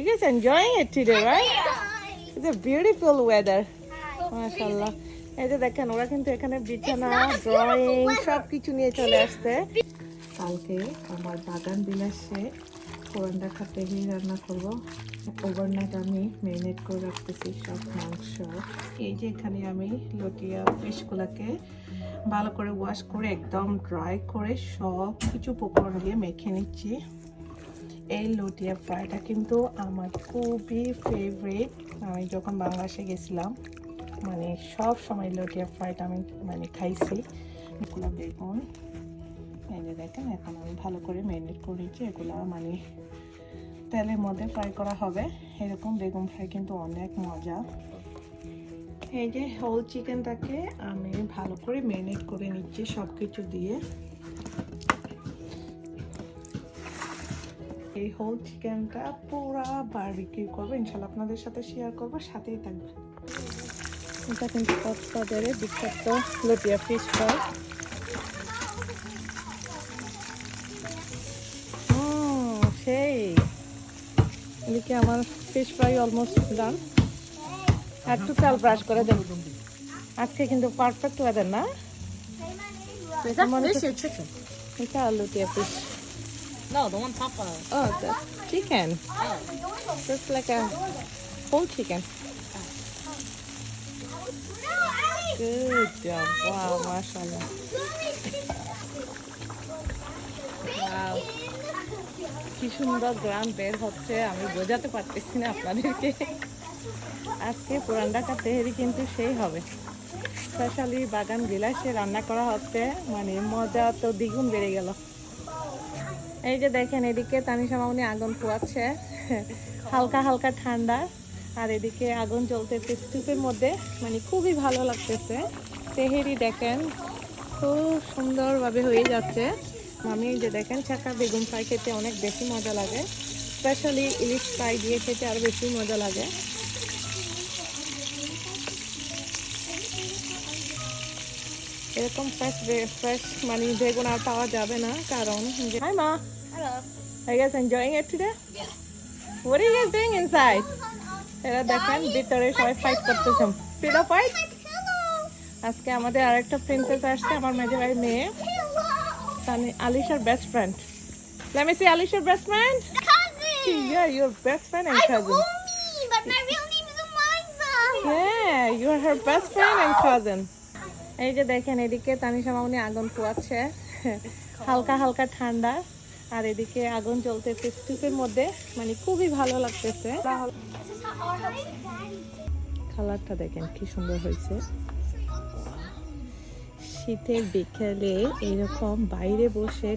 You guys enjoying it today, right? It's a beautiful weather. মাশাআল্লাহ এই যে দেখেন ওরা কিন্তু এখানে বিছানা ড্রয়িং সব কিছু নিয়ে চলে আসছে। কালকে আমার বাগান বিলাসে কোরআনটা খাতে রান্না করব। ওভারনাইট আমি ম্যারিনেট করে রাখতেছি সব মাংস। এই যে এখানে আমি লটিয়া ফিশগুলোকে ভালো করে ওয়াশ করে একদম ড্রাই করে সব কিছু উপকরণ দিয়ে মেখে নিচ্ছি। এই লটিয়া ফ্রাইটা কিন্তু আমার খুবই ফেভারিট আমি যখন বাংলাদেশে গেছিলাম মানে সব সময় লটিয়া ফ্রাইটা আমি মানে খাইছি। এগুলো বেগুন, এই যে দেখেন, এখন আমি ভালো করে ম্যারিনেট করে নিচ্ছি। এগুলো মানে তেলের মধ্যে ফ্রাই করা হবে। এরকম বেগুন ফ্রাই কিন্তু অনেক মজা। এই যে হোল চিকেনটাকে আমি ভালো করে ম্যারিনেট করে নিচ্ছি সব কিছু দিয়ে। এই হোল চিকেনটা পুরা বারবিকিউ করব। ইনশাল্লাহ আপনাদের সাথে শেয়ার করব সাথেই থাকবে এটা কিন্তু কক্সবাজারে বিখ্যাত লটিয়া ফিশ ফ্রাই সেই। এদিকে আমার ফিশ ফ্রাই অলমোস্ট ডান একটু তেল ব্রাশ করে দেন। আজকে কিন্তু পারফেক্ট ওয়েদার না? এটা লটিয়া fish No, the one Papa. Oh, the chicken. Oh. Just like a whole chicken. Good job. Wow, mashallah. Wow. কি সুন্দর গ্রাম বের হচ্ছে আমি বোঝাতে পারতেছি না আপনাদেরকে আজকে পুরান ঢাকা তেহেরি কিন্তু সেই হবে স্পেশালি বাগান বিলাসে রান্না করা হচ্ছে মানে মজা তো দ্বিগুণ বেড়ে গেল এই যে দেখেন, এদিকে তানিশা মামনি আগুন পোয়াচ্ছে। হালকা হালকা ঠান্ডা। আর এদিকে আগুন জ্বলতেছে স্তূপের মধ্যে। মানে খুবই ভালো লাগতেছে। তেহেরি দেখেন, খুব সুন্দরভাবে হয়ে যাচ্ছে। আমি যে দেখেন চাকা বেগুন ফ্রাই খেতে অনেক বেশি মজা লাগে। স্পেশালি ইলিশ ফ্রাই দিয়ে খেতে আরও বেশি মজা লাগে। এরকম ফ্রেশ ফ্রেশ মানে বেগুন আর পাওয়া যাবে না কারণ হাই মা. Are you guys enjoying it today? What are you guys doing inside? এরা দেখেন ভিতরে সবাই ফাইট করতেছে পিলো ফাইট আজকে আমাদের আরেকটা প্রিন্সেস আসছে আমার মেজে ভাই মেয়ে Tani আলিশার best friend Let me see Alisha's best friend. Cousin! Yeah, your best friend and I'm cousin. Umi, but my real name is Eliza. Yeah, you're her best friend and cousin. এই যে দেখেন, এদিকে তানিশা মামনি আগুন পোয়াচ্ছে। হালকা হালকা ঠান্ডা, আর এদিকে আগুন জ্বলতেছে স্টুপের মধ্যে। মানে খুবই ভালো লাগতেছে। কালারটা দেখেন কি সুন্দর হয়েছে। শীতের বিকেলে এরকম বাইরে বসে